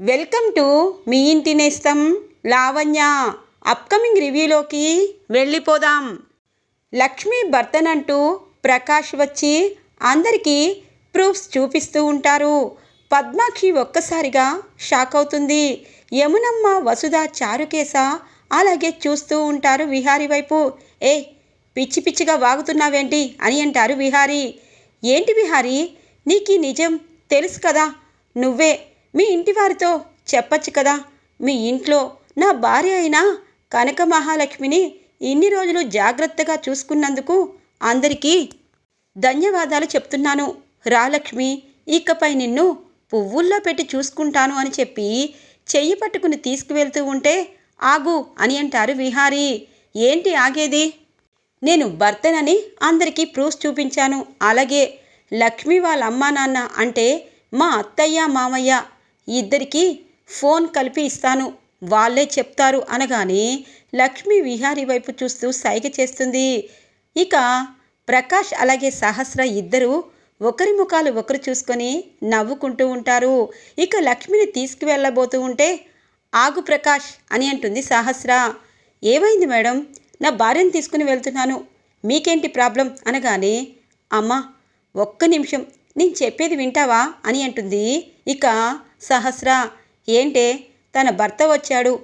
Welcome to me ఇంటి నేస్తం Lavanya. Upcoming రివ్యూలోకి వెళ్ళిపోదాం. లక్ష్మి భర్తనంటూ ప్రకాష్ వచ్చి అందరికీ ప్రూఫ్స్ చూపిస్తూ ఉంటారు. పద్మాక్షి ఒక్కసారిగా షాక్ అవుతుంది. యమునమ్మ వసుధ చారుకేశ అలాగే చూస్తూ ఉంటారు విహారీ వైపు. ఏ పిచ్చి పిచ్చిగా వాగుతున్నావేంటి అని అంటారు విహారీ. ఏంటి విహారీ? నీకు నిజం తెలుసు కదా? నువ్వే మీ ఇంటి వారితో చెప్పచ్చు కదా. మీ ఇంట్లో నా భార్య అయిన కనక మహాలక్ష్మిని ఇన్ని రోజులు జాగ్రత్తగా చూసుకున్నందుకు అందరికీ ధన్యవాదాలు చెప్తున్నాను. రాలక్ష్మి ఇకపై నిన్ను పువ్వుల్లో పెట్టి చూసుకుంటాను అని చెప్పి చెయ్యి పట్టుకుని తీసుకువెళ్తూ ఉంటే ఆగు అని అంటారు విహారీ. ఏంటి ఆగేది? నేను భర్తనని అందరికీ ప్రూఫ్ చూపించాను. అలాగే లక్ష్మి వాళ్ళ అమ్మా నాన్న అంటే మా అత్తయ్య మామయ్య ఇద్దరికీ ఫోన్ కలిపి ఇస్తాను. వాళ్ళే చెప్తారు అనగానే లక్ష్మి విహారీ వైపు చూస్తూ సైగ చేస్తుంది. ఇక ప్రకాష్ అలాగే సహస్ర ఇద్దరు ఒకరి ముఖాలు ఒకరు చూసుకొని నవ్వుకుంటూ ఉంటారు. ఇక లక్ష్మిని తీసుకువెళ్ళబోతూ ఉంటే ఆగు ప్రకాష్ అని అంటుంది సహస్ర. ఏమైంది మేడం? నా భార్యను తీసుకుని వెళ్తున్నాను. మీకేంటి ప్రాబ్లం? అనగానే అమ్మా ఒక్క నిమిషం. నేను చెప్పేది వింటావా? అని అంటుంది. ఇక సహస్ర. ఏంటే? తన భర్త వచ్చాడు.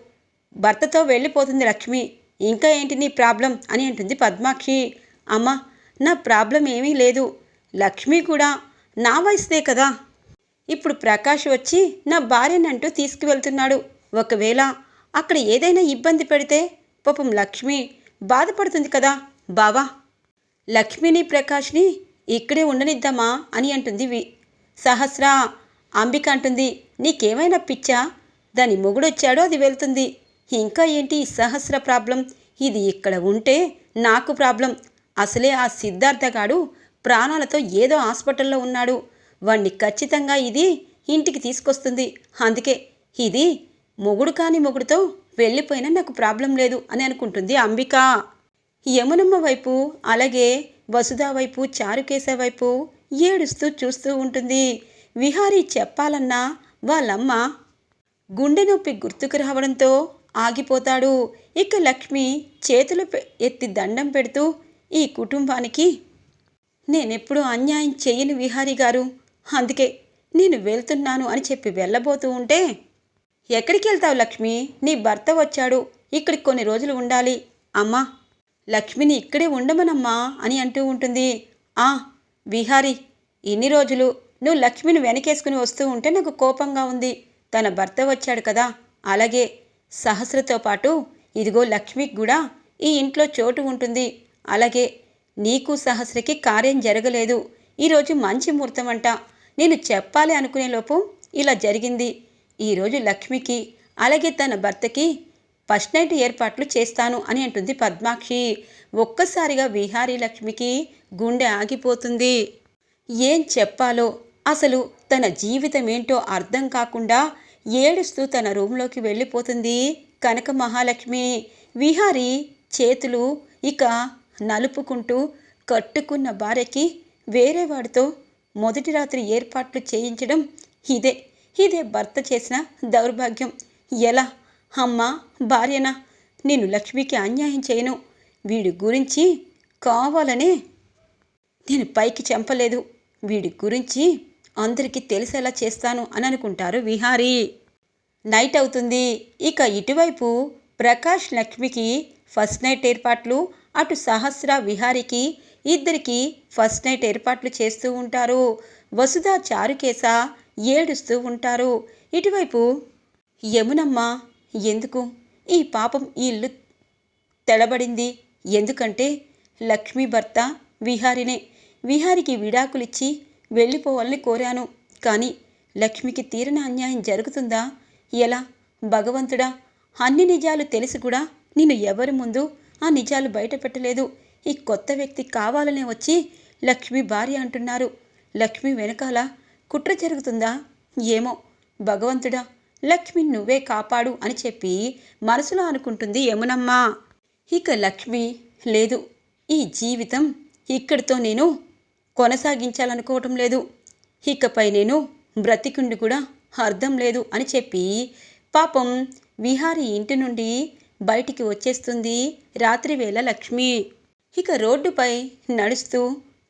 భర్తతో వెళ్ళిపోతుంది లక్ష్మి. ఇంకా ఏంటి నీ ప్రాబ్లం? అని అంటుంది పద్మాక్షి. అమ్మ నా ప్రాబ్లం ఏమీ లేదు. లక్ష్మి కూడా నా వయసుదే కదా. ఇప్పుడు ప్రకాష్ వచ్చి నా భార్యనంటూ తీసుకువెళ్తున్నాడు. ఒకవేళ అక్కడ ఏదైనా ఇబ్బంది పెడితే పాపం లక్ష్మి బాధపడుతుంది కదా. బావా. లక్ష్మిని ప్రకాష్ని ఇక్కడే ఉండనిద్దామా? అని అంటుంది వి సహస్ర. అంబిక అంటుంది నీకేమైనా పిచ్చా? దాని మొగుడొచ్చాడో అది వెళ్తుంది. ఇంకా ఏంటి ఈ సహస్ర ప్రాబ్లం? ఇది ఇక్కడ ఉంటే నాకు ప్రాబ్లం. అసలే ఆ సిద్ధార్థగాడు ప్రాణాలతో ఏదో హాస్పిటల్లో ఉన్నాడు. వాణ్ణి ఖచ్చితంగా ఇది ఇంటికి తీసుకొస్తుంది. అందుకే ఇది మొగుడు కాని మొగుడుతో వెళ్ళిపోయినా నాకు ప్రాబ్లం లేదు అని అనుకుంటుంది అంబిక. యమునమ్మ వైపు అలాగే వసుధ వైపు చారుకేశ వైపు ఏడుస్తూ చూస్తూ ఉంటుంది. విహారీ చెప్పాలన్నా వాళ్ళమ్మ గుండె నొప్పి గుర్తుకు రావడంతో ఆగిపోతాడు. ఇక లక్ష్మి చేతులు పె- ఎత్తి దండం పెడుతూ ఈ కుటుంబానికి నేనెప్పుడు అన్యాయం చెయ్యను విహారీ గారు. అందుకే నేను వెళ్తున్నాను అని చెప్పి వెళ్ళబోతూ ఉంటే ఎక్కడికి వెళ్తావు లక్ష్మి? నీ భర్త వచ్చాడు. ఇక్కడికి కొన్ని రోజులు ఉండాలి. అమ్మా లక్ష్మిని ఇక్కడే ఉండమనమ్మా అని అంటూ ఉంటుంది. ఆ విహారీ ఇన్ని రోజులు నువ్వు లక్ష్మిని వెనకేసుకుని వస్తూ ఉంటే నాకు కోపంగా ఉంది. తన భర్త వచ్చాడు కదా. అలాగే సహస్రతో పాటు ఇదిగో లక్ష్మికి కూడా ఈ ఇంట్లో చోటు ఉంటుంది. అలాగే నీకు సహస్రకి కార్యం జరగలేదు. ఈరోజు మంచి ముహూర్తం అంట. నేను చెప్పాలి అనుకునే లోపు ఇలా జరిగింది. ఈరోజు లక్ష్మికి అలాగే తన భర్తకి ఫస్ట్ నైట్ ఏర్పాట్లు చేస్తాను అని అంటుంది పద్మాక్షి. ఒక్కసారిగా విహారీ లక్ష్మికి గుండె ఆగిపోతుంది. ఏం చెప్పాలో అసలు తన జీవితం ఏంటో అర్థం కాకుండా ఏడుస్తూ తన రూంలోకి వెళ్ళిపోతుంది కనక మహాలక్ష్మి. విహారి చేతులు ఇక నలుపుకుంటూ కట్టుకున్న భార్యకి వేరే వాడితో మొదటి రాత్రి ఏర్పాట్లు చేయించడం ఇదే. ఇదే భర్త చేసిన దౌర్భాగ్యం. ఎలా? అమ్మా భార్యనా? నేను లక్ష్మికి అన్యాయం చేయను. వీడి గురించి కావాలనే నేను పైకి చెంపలేదు. వీడి గురించి అందరికీ తెలిసేలా చేస్తాను అని అనుకుంటారు విహారీ. నైట్ అవుతుంది. ఇక ఇటువైపు ప్రకాష్ లక్ష్మికి ఫస్ట్ నైట్ ఏర్పాట్లు అటు సహస్ర విహారికి ఇద్దరికి ఫస్ట్ నైట్ ఏర్పాట్లు చేస్తూ ఉంటారు. వసుధ చారుకేశ ఏడుస్తూ ఉంటారు. ఇటువైపు యమునమ్మ ఎందుకు? ఈ పాపం ఈ ఇల్లు తెలబడింది ఎందుకంటే లక్ష్మీ భర్త విహారినే. విహారికి విడాకులిచ్చి వెళ్ళిపోవాలని కోరాను. కానీ లక్ష్మికి తీరిన అన్యాయం జరుగుతుందా? ఎలా? భగవంతుడా? అన్ని నిజాలు తెలిసి కూడా నేను ఎవరి ముందు ఆ నిజాలు బయట పెట్టలేదు ఈ కొత్త వ్యక్తి కావాలనే వచ్చి లక్ష్మి భార్య అంటున్నారు. లక్ష్మి వెనకాల కుట్ర జరుగుతుందా? ఏమో. భగవంతుడా లక్ష్మి నువ్వే కాపాడు అని చెప్పి మనసులో అనుకుంటుంది యమునమ్మ. ఇక లక్ష్మి లేదు. ఈ జీవితం ఇక్కడితో నేను కొనసాగించాలనుకోవటం లేదు. ఇకపై నేను బ్రతికుండి కూడా అర్థం లేదు అని చెప్పి పాపం విహారి ఇంటి నుండి బయటికి వచ్చేస్తుంది రాత్రివేళ లక్ష్మి. ఇక రోడ్డుపై నడుస్తూ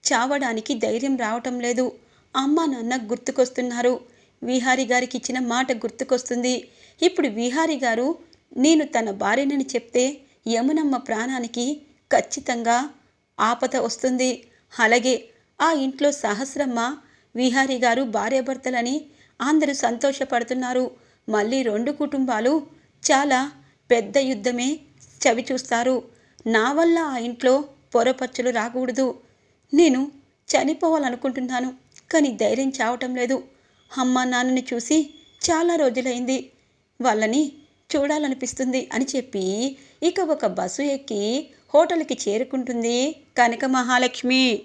చావడానికి ధైర్యం రావటం లేదు. అమ్మ నాన్న గుర్తుకొస్తున్నారు. విహారి గారికి ఇచ్చిన మాట గుర్తుకొస్తుంది. ఇప్పుడు విహారి గారు నేను తన భార్యనని చెప్తే యమునమ్మ ప్రాణానికి ఖచ్చితంగా ఆపద వస్తుంది. అలాగే ఆ ఇంట్లో సహస్రమ్మ విహారి గారు భార్యాభర్తలని అందరూ సంతోషపడుతున్నారు. మళ్ళీ రెండు కుటుంబాలు చాలా పెద్ద యుద్ధమే చవి చూస్తారు. నా వల్ల ఆ ఇంట్లో పొరపచ్చులు రాకూడదు. నేను చనిపోవాలనుకుంటున్నాను కానీ ధైర్యం చావటం లేదు. అమ్మ నాన్నని చూసి చాలా రోజులైంది. వాళ్ళని చూడాలనిపిస్తుంది అని చెప్పి ఇక ఒక బస్సు ఎక్కి హోటల్కి చేరుకుంటుంది కనక మహాలక్ష్మి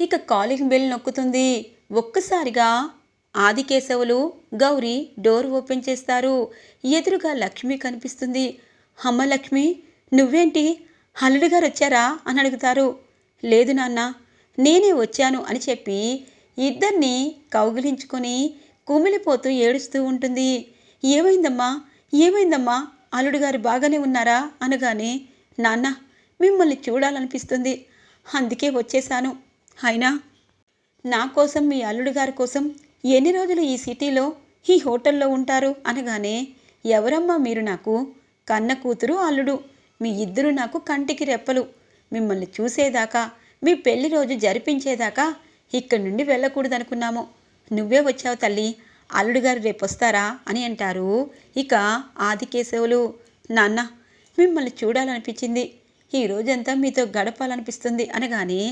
ఇక కాలింగ్ బెల్ నొక్కుతుంది. ఒక్కసారిగా ఆదికేశవులు గౌరీ డోర్ ఓపెన్ చేస్తారు. ఎదురుగా లక్ష్మి కనిపిస్తుంది. అమ్మ లక్ష్మి నువ్వేంటి? అల్లుడు గారు వచ్చారా? అని అడుగుతారు. లేదు నాన్న నేనే వచ్చాను అని చెప్పి ఇద్దరిని కౌగిలించుకొని కుమిలిపోతూ ఏడుస్తూ ఉంటుంది. ఏమైందమ్మా? ఏమైందమ్మా? అల్లుడు గారు బాగానే ఉన్నారా? అనగానే నాన్న మిమ్మల్ని చూడాలనిపిస్తుంది. అందుకే వచ్చేశాను. అయినా నా కోసం మీ అల్లుడు గారి కోసం ఎన్ని రోజులు ఈ సిటీలో ఈ హోటల్లో ఉంటారు అనగానే ఎవరమ్మా మీరు నాకు? కన్న కూతురు అల్లుడు. మీ ఇద్దరు నాకు కంటికి రెప్పలు. మిమ్మల్ని చూసేదాకా మీ పెళ్ళి రోజు జరిపించేదాకా ఇక్కడి నుండి వెళ్ళకూడదనుకున్నాము. నువ్వే వచ్చావు తల్లి. అల్లుడు గారు రేపు వస్తారా అని అంటారు ఇక ఆదికేశవులు. నాన్న మిమ్మల్ని చూడాలనిపించింది. ఈ రోజంతా మీతో గడపాలనిపిస్తుంది అనగానే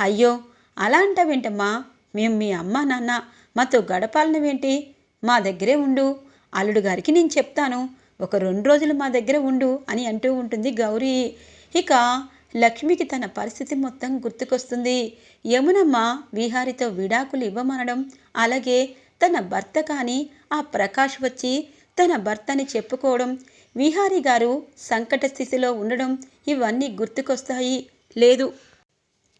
అయ్యో అలా అంటావేంటమ్మా? మేము మీ అమ్మ నాన్న మాతో గడపాలనవేంటి? మా దగ్గరే ఉండు. అల్లుడు గారికి నేను చెప్తాను. ఒక రెండు రోజులు మా దగ్గర ఉండు అని అంటూ ఉంటుంది గౌరీ. ఇక లక్ష్మికి తన పరిస్థితి మొత్తం గుర్తుకొస్తుంది. యమునమ్మ విహారితో విడాకులు ఇవ్వమనడం అలాగే తన భర్త కానీ ఆ ప్రకాష్ వచ్చి తన భర్తని చెప్పుకోవడం విహారి గారు సంకట స్థితిలో ఉండడం ఇవన్నీ గుర్తుకొస్తాయి. లేదు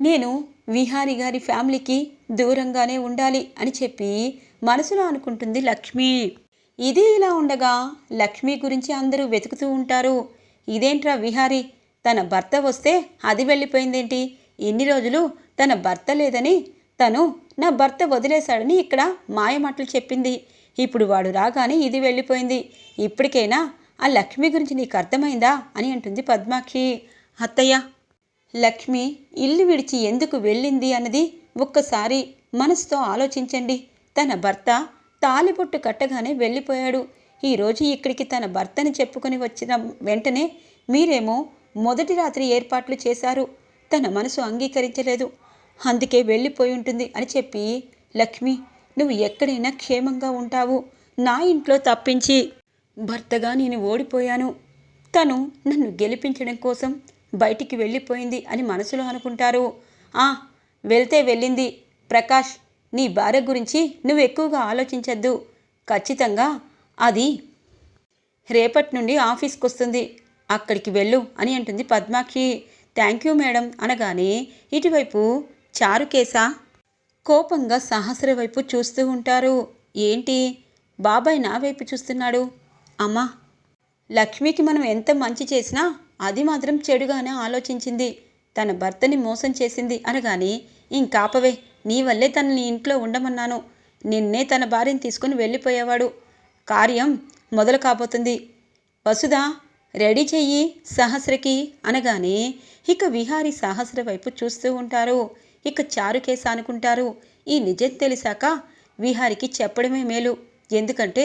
నేను విహారి గారి ఫ్యామిలీకి దూరంగానే ఉండాలి అని చెప్పి మనసులో అనుకుంటుంది లక్ష్మి. ఇది ఇలా ఉండగా లక్ష్మి గురించి అందరూ వెతుకుతూ ఉంటారు. ఇదేంట్రా విహారి? తన భర్త వస్తే అది వెళ్ళిపోయిందేంటి? ఎన్ని రోజులు తన భర్త లేదని తను నా భర్త వదిలేశాడని ఇక్కడ మాయమాటలు చెప్పింది. ఇప్పుడు వాడు రాగానే ఇది వెళ్ళిపోయింది. ఇప్పటికైనా ఆ లక్ష్మి గురించి నీకు అర్థమైందా అని అంటుంది పద్మాక్షి. అత్తయ్య లక్ష్మి ఇల్లు విడిచి ఎందుకు వెళ్ళింది అన్నది ఒక్కసారి మనసుతో ఆలోచించండి. తన భర్త తాలిబొట్టు కట్టగానే వెళ్ళిపోయాడు. ఈరోజు ఇక్కడికి తన భర్తని చెప్పుకొని వచ్చిన వెంటనే మీరేమో మొదటి రాత్రి ఏర్పాట్లు చేశారు. తన మనసు అంగీకరించలేదు. అందుకే వెళ్ళిపోయి ఉంటుంది అని చెప్పి లక్ష్మి నువ్వు ఎక్కడైనా క్షేమంగా ఉంటావు. నా ఇంట్లో తప్పించి భర్తగా నేను ఓడిపోయాను. తను నన్ను గెలిపించడం కోసం బయటికి వెళ్ళిపోయింది అని మనసులో అనుకుంటారు. ఆ వెళ్తే వెళ్ళింది. ప్రకాష్ నీ భార్య గురించి నువ్వు ఎక్కువగా ఆలోచించద్దు. ఖచ్చితంగా అది రేపటి నుండి ఆఫీస్కి వస్తుంది అక్కడికి వెళ్ళు అని అంటుంది పద్మాక్షి. థ్యాంక్ యూ మేడం అనగానే ఇటువైపు చారుకేస కోపంగా సహస్ర వైపు చూస్తూ ఉంటారు. ఏంటి? బాబాయ్ నా వైపు చూస్తున్నాడు. అమ్మా లక్ష్మికి మనం ఎంత మంచి చేసినా అది మాత్రం చెడుగానే ఆలోచించింది. తన భర్తని మోసం చేసింది అనగానే ఇంకాపవే నీ వల్లే తనని ఇంట్లో ఉండమన్నాను. నిన్నే తన భార్యను తీసుకుని వెళ్ళిపోయేవాడు. కార్యం మొదలు కాబోతుంది. వసుదా రెడీ చెయ్యి సహస్రకి అనగానే ఇక విహారి సహస్ర వైపు చూస్తూ ఉంటారు. ఇక చారుకేస అనుకుంటారు. ఈ నిజం తెలిసాక విహారికి చెప్పడమే మేలు. ఎందుకంటే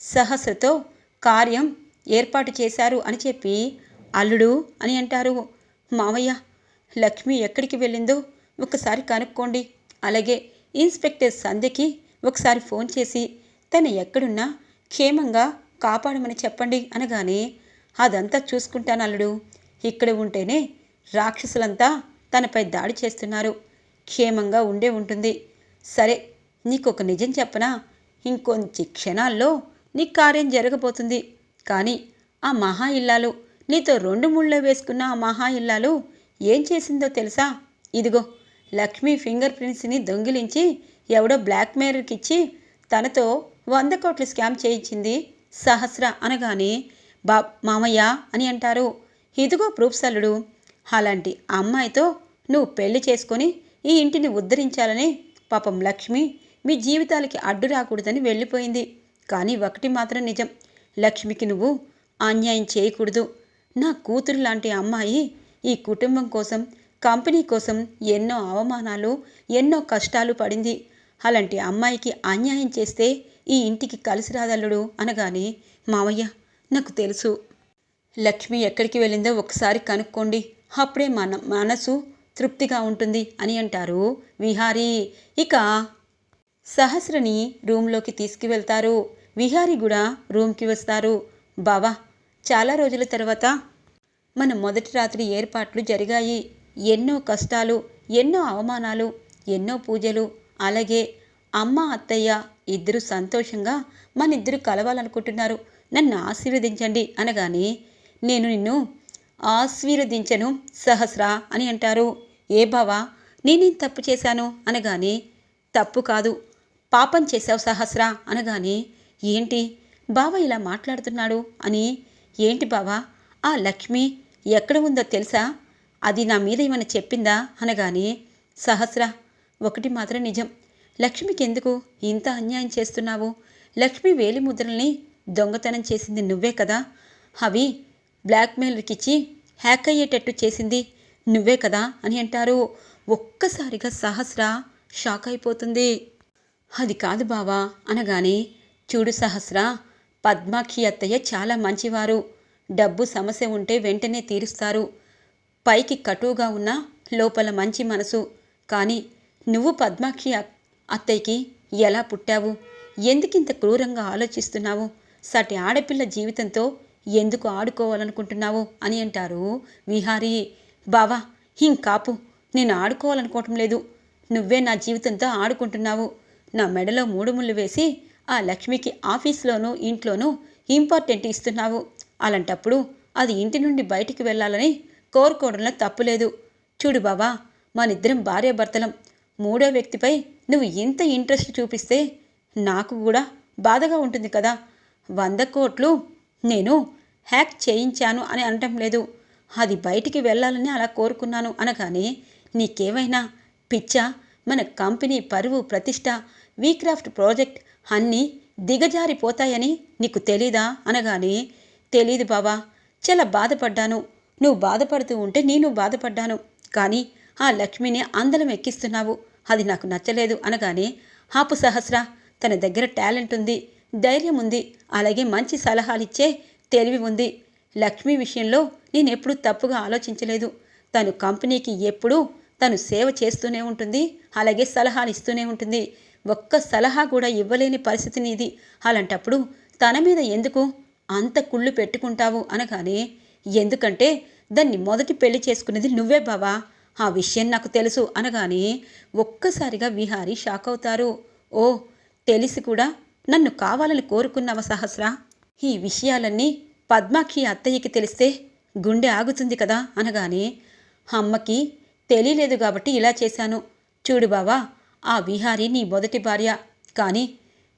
సహస్రతో కార్యం ఏర్పాటు చేశారు అని చెప్పి అల్లుడు అని అంటారు. మామయ్య లక్ష్మి ఎక్కడికి వెళ్ళిందో ఒకసారి కనుక్కోండి. అలాగే ఇన్స్పెక్టర్ సంధ్యకి ఒకసారి ఫోన్ చేసి తను ఎక్కడున్నా క్షేమంగా కాపాడమని చెప్పండి అనగానే అదంతా చూసుకుంటాను అల్లుడు. ఇక్కడ ఉంటేనే రాక్షసులంతా తనపై దాడి చేస్తున్నారు. క్షేమంగా ఉండే ఉంటుంది. సరే నీకు ఒక నిజం చెప్పనా? ఇంకొంచి క్షణాల్లో నీ కార్యం జరగబోతుంది. కానీ ఆ మహా ఇల్లాలు నీతో రెండు ముళ్ళ వేసుకున్న ఆ మహా ఇల్లాలు ఏం చేసిందో తెలుసా? ఇదిగో లక్ష్మి ఫింగర్ ప్రింట్స్ని దొంగిలించి ఎవడో బ్లాక్ మెయిల్కి ఇచ్చి తనతో వంద కోట్లు స్కామ్ చేయించింది సహస్ర అనగానే బా మామయ్య అని అంటారు. ఇదిగో ప్రూఫ్సల్లుడు అలాంటి అమ్మాయితో నువ్వు పెళ్ళి చేసుకొని ఈ ఇంటిని ఉద్ధరించాలని పాపం లక్ష్మి మీ జీవితాలకి అడ్డు రాకూడదని వెళ్ళిపోయింది. కానీ ఒకటి మాత్రం నిజం లక్ష్మికి నువ్వు అన్యాయం చేయకూడదు. నా కూతురు లాంటి అమ్మాయి ఈ కుటుంబం కోసం కంపెనీ కోసం ఎన్నో అవమానాలు ఎన్నో కష్టాలు పడింది. అలాంటి అమ్మాయికి అన్యాయం చేస్తే ఈ ఇంటికి కలిసి రాదల్లుడు అనగానే మావయ్య నాకు తెలుసు. లక్ష్మి ఎక్కడికి వెళ్ళిందో ఒకసారి కనుక్కోండి. అప్పుడే మన మనసు తృప్తిగా ఉంటుంది అని అంటారు విహారీ. ఇక సహస్రని రూమ్లోకి తీసుకువెళ్తారు. విహారీ కూడా రూమ్కి వస్తారు. బావా చాలా రోజుల తర్వాత మన మొదటి రాత్రి ఏర్పాట్లు జరిగాయి. ఎన్నో కష్టాలు ఎన్నో అవమానాలు ఎన్నో పూజలు అలాగే అమ్మ అత్తయ్య ఇద్దరు సంతోషంగా మన ఇద్దరు కలవాలనుకుంటున్నారు. నన్ను ఆశీర్వదించండి అనగానే నేను నిన్ను ఆశీర్వదించను సహస్రా అని అంటారు. ఏ బావా నేనేం తప్పు చేశాను? అనగానే తప్పు కాదు పాపం చేశావు సహస్రా అనగానే ఏంటి బావ ఇలా మాట్లాడుతున్నాడు అని ఏంటి బావా? ఆ లక్ష్మి ఎక్కడ ఉందో తెలుసా? అది నా మీద ఏమైనా చెప్పిందా? అనగానే సహస్ర ఒకటి మాత్రం నిజం. లక్ష్మికి ఎందుకు ఇంత అన్యాయం చేస్తున్నావు? లక్ష్మి వేలి ముద్రల్ని దొంగతనం చేసింది నువ్వే కదా? అవి బ్లాక్మెయిల్కిచ్చి హ్యాక్ అయ్యేటట్టు చేసింది నువ్వే కదా అని అంటారు. ఒక్కసారిగా సహస్ర షాక్ అయిపోతుంది. అది కాదు బావా అనగానే చూడు సహస్ర పద్మాక్షి అత్తయ్య చాలా మంచివారు. డబ్బు సమస్య ఉంటే వెంటనే తీరుస్తారు. పైకి కటువుగా ఉన్న లోపల మంచి మనసు. కానీ నువ్వు పద్మాక్షి అత్తయ్యకి ఎలా పుట్టావు? ఎందుకింత క్రూరంగా ఆలోచిస్తున్నావు? సటి ఆడపిల్ల జీవితంతో ఎందుకు ఆడుకోవాలనుకుంటున్నావు అని అంటారు విహారీ. బావా ఇంకాపు నేను ఆడుకోవాలనుకోవటం లేదు. నువ్వే నా జీవితంతో ఆడుకుంటున్నావు. నా మెడలో మూడు ముళ్ళు వేసి ఆ లక్ష్మికి ఆఫీస్లోనూ ఇంట్లోనూ ఇంపార్టెంట్ ఇస్తున్నావు. అలాంటప్పుడు అది ఇంటి నుండి బయటికి వెళ్ళాలని కోరుకోవడంలో తప్పులేదు. చూడు బావా మనిద్దరం భార్యాభర్తలం. మూడో వ్యక్తిపై నువ్వు ఇంత ఇంట్రెస్ట్ చూపిస్తే నాకు కూడా బాధగా ఉంటుంది కదా. వంద కోట్లు నేను హ్యాక్ చేయించాను అని అనటం లేదు. అది బయటికి వెళ్ళాలని అలా కోరుకున్నాను అనగానే నీకేమైనా పిచ్చా? మన కంపెనీ పరువు ప్రతిష్ట వీక్రాఫ్ట్ ప్రాజెక్ట్ అన్నీ దిగజారిపోతాయని నీకు తెలీదా? అనగానే తెలీదు బావా చాలా బాధపడ్డాను. నువ్వు బాధపడుతూ ఉంటే నేను బాధపడ్డాను. కానీ ఆ లక్ష్మిని అందలం ఎక్కిస్తున్నావు. అది నాకు నచ్చలేదు. అనగానే హాపు సహస్ర తన దగ్గర టాలెంట్ ఉంది ధైర్యం ఉంది అలాగే మంచి సలహాలిచ్చే తెలివి ఉంది. లక్ష్మి విషయంలో నేను ఎప్పుడూ తప్పుగా ఆలోచించలేదు. తను కంపెనీకి ఎప్పుడూ తను సేవ చేస్తూనే ఉంటుంది అలాగే సలహాలు ఇస్తూనే ఉంటుంది. ఒక్క సలహా కూడా ఇవ్వలేని పరిస్థితి నీది. అలాంటప్పుడు తన మీద ఎందుకు అంత కుళ్ళు పెట్టుకుంటావు అనగానే ఎందుకంటే దాన్ని మొదటి పెళ్ళి చేసుకునేది నువ్వే బావా. ఆ విషయం నాకు తెలుసు అనగానే ఒక్కసారిగా విహారి షాక్ అవుతారు. ఓ తెలిసి కూడా నన్ను కావాలని కోరుకున్నావా సహస్రా? ఈ విషయాలన్నీ పద్మాక్షి అత్తయ్యకి తెలిస్తే గుండె ఆగుతుంది కదా అనగానే అమ్మకి తెలియలేదు కాబట్టి ఇలా చేశాను. చూడు బావా ఆ విహారి నీ మొదటి భార్య. కానీ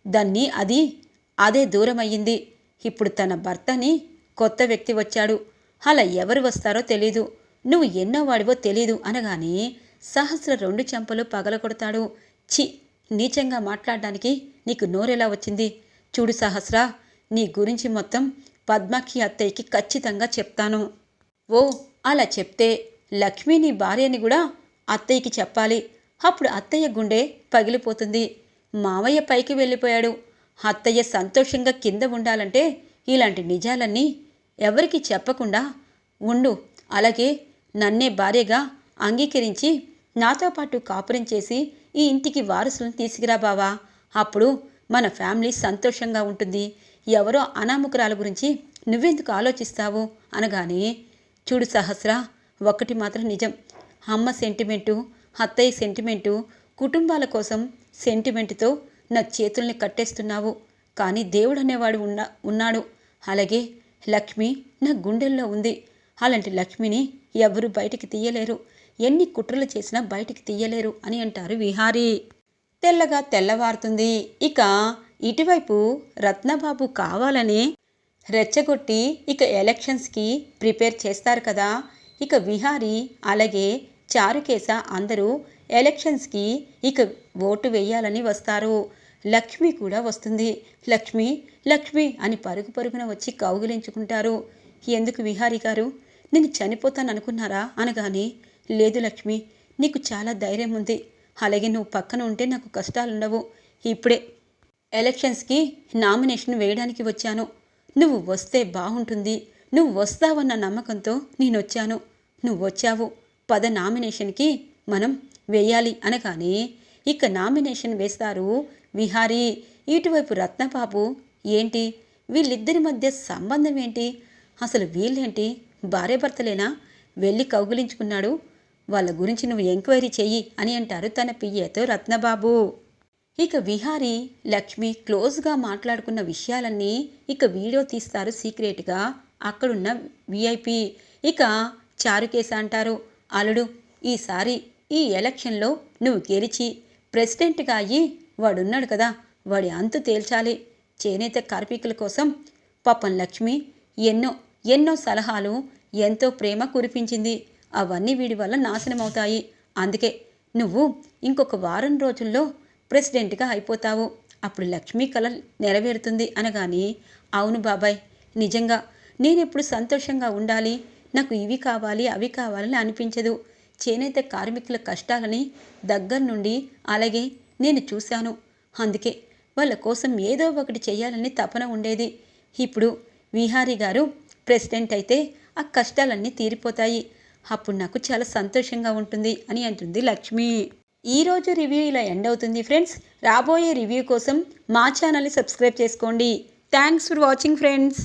దాన్ని అది అదే దూరమయ్యింది. ఇప్పుడు తన భర్తని కొత్త వ్యక్తి వచ్చాడు. అలా ఎవరు వస్తారో తెలీదు. నువ్వు ఎన్నో వాడివో తెలీదు అనగానే సహస్ర రెండు చెంపలు పగలగొడతాడు. చి నీచంగా మాట్లాడడానికి నీకు నోరెలా వచ్చింది? చూడు సహస్ర నీ గురించి మొత్తం పద్మకి అత్తయ్యకి ఖచ్చితంగా చెప్తాను. ఓ అలా చెప్తే లక్ష్మి నీ భార్యని కూడా అత్తయ్యకి చెప్పాలి. అప్పుడు అత్తయ్య గుండె పగిలిపోతుంది. మావయ్య పైకి వెళ్ళిపోయాడు. అత్తయ్య సంతోషంగా కింద ఉండాలంటే ఇలాంటి నిజాలన్నీ ఎవరికి చెప్పకుండా ఉండు. అలాగే నన్నే భార్యగా అంగీకరించి నాతో పాటు కాపురం చేసి ఈ ఇంటికి వారసులను తీసుకురా బావా. అప్పుడు మన ఫ్యామిలీ సంతోషంగా ఉంటుంది. ఎవరో అనామకురాల గురించి నువ్వెందుకు ఆలోచిస్తావు? అనగానే చూడు సహస్ర ఒకటి మాత్రం నిజం. అమ్మ సెంటిమెంటు అత్తయ్య సెంటిమెంటు కుటుంబాల కోసం సెంటిమెంటుతో నా చేతుల్ని కట్టేస్తున్నావు. కానీ దేవుడు అనేవాడు ఉన్న ఉన్నాడు. అలాగే లక్ష్మి నా గుండెల్లో ఉంది. అలాంటి లక్ష్మిని ఎవరు బయటికి తీయలేరు. ఎన్ని కుట్రలు చేసినా బయటికి తీయలేరు అని అంటారు విహారీ. తెల్లగా తెల్లవారుతుంది. ఇక ఇటువైపు రత్నబాబు కావాలని రెచ్చగొట్టి ఇక ఎలక్షన్స్కి ప్రిపేర్ చేస్తారు కదా. ఇక విహారీ అలాగే చారుకేశ అందరూ ఎలక్షన్స్కి ఇక ఓటు వేయాలని వస్తారు. లక్ష్మి కూడా వస్తుంది. లక్ష్మి లక్ష్మి అని పరుగు పరుగున వచ్చి కౌగిలించుకుంటారు. ఎందుకు విహారీ గారు? నేను చనిపోతాను అనుకున్నారా అనగానే లేదు లక్ష్మి నీకు చాలా ధైర్యం ఉంది. అలాగే నువ్వు పక్కన ఉంటే నాకు కష్టాలుండవు. ఇప్పుడే ఎలక్షన్స్కి నామినేషన్ వేయడానికి వచ్చాను. నువ్వు వస్తే బాగుంటుంది. నువ్వు వస్తావన్న నమ్మకంతో నేను వచ్చాను నువ్వు వచ్చావు పద నామినేషన్కి మనం వేయాలి అనగానే ఇక నామినేషన్ వేస్తారు. విహారీ ఇటువైపు రత్నబాబు ఏంటి? వీళ్ళిద్దరి మధ్య సంబంధం ఏంటి? అసలు వీళ్ళేంటి? భార్యాభర్తలేనా? వెళ్ళి కౌగులించుకున్నాడు. వాళ్ళ గురించి నువ్వు ఎంక్వైరీ చెయ్యి అని అంటారు తన పియ్యతో రత్నబాబు. ఇక విహారీ లక్ష్మి క్లోజ్గా మాట్లాడుకున్న విషయాలన్నీ ఇక వీడియో తీస్తారు సీక్రెట్గా. అక్కడున్న విఐపి ఇక చారుకేశ అంటారు అలుడు ఈసారి ఈ ఎలక్షన్లో నువ్వు గెలిచి ప్రెసిడెంట్గా అయ్యి వాడున్నాడు కదా వాడి అంతు తేల్చాలి. చేనేత కార్మికుల కోసం పాపం లక్ష్మి ఎన్నో ఎన్నో సలహాలు ఎంతో ప్రేమ కురిపించింది. అవన్నీ వీడి వల్ల నాశనమవుతాయి. అందుకే నువ్వు ఇంకొక వారం రోజుల్లో ప్రెసిడెంట్గా అయిపోతావు. అప్పుడు లక్ష్మీ కళ నెరవేరుతుంది అనగాని అవును బాబాయ్ నిజంగా నేనెప్పుడు సంతోషంగా ఉండాలి? నాకు ఇవి కావాలి అవి కావాలని అనిపించదు. చేనేత కార్మికుల కష్టాలని దగ్గర నుండి అలాగే నేను చూశాను. అందుకే వాళ్ళ కోసం ఏదో ఒకటి చేయాలని తపన ఉండేది. ఇప్పుడు విహారీ గారు ప్రెసిడెంట్ అయితే ఆ కష్టాలన్నీ తీరిపోతాయి. అప్పుడు నాకు చాలా సంతోషంగా ఉంటుంది అని అంటుంది లక్ష్మి. ఈరోజు రివ్యూ ఇలా ఎండ్ అవుతుంది ఫ్రెండ్స్. రాబోయే రివ్యూ కోసం మా ఛానల్ని సబ్స్క్రైబ్ చేసుకోండి. Thanks for watching friends.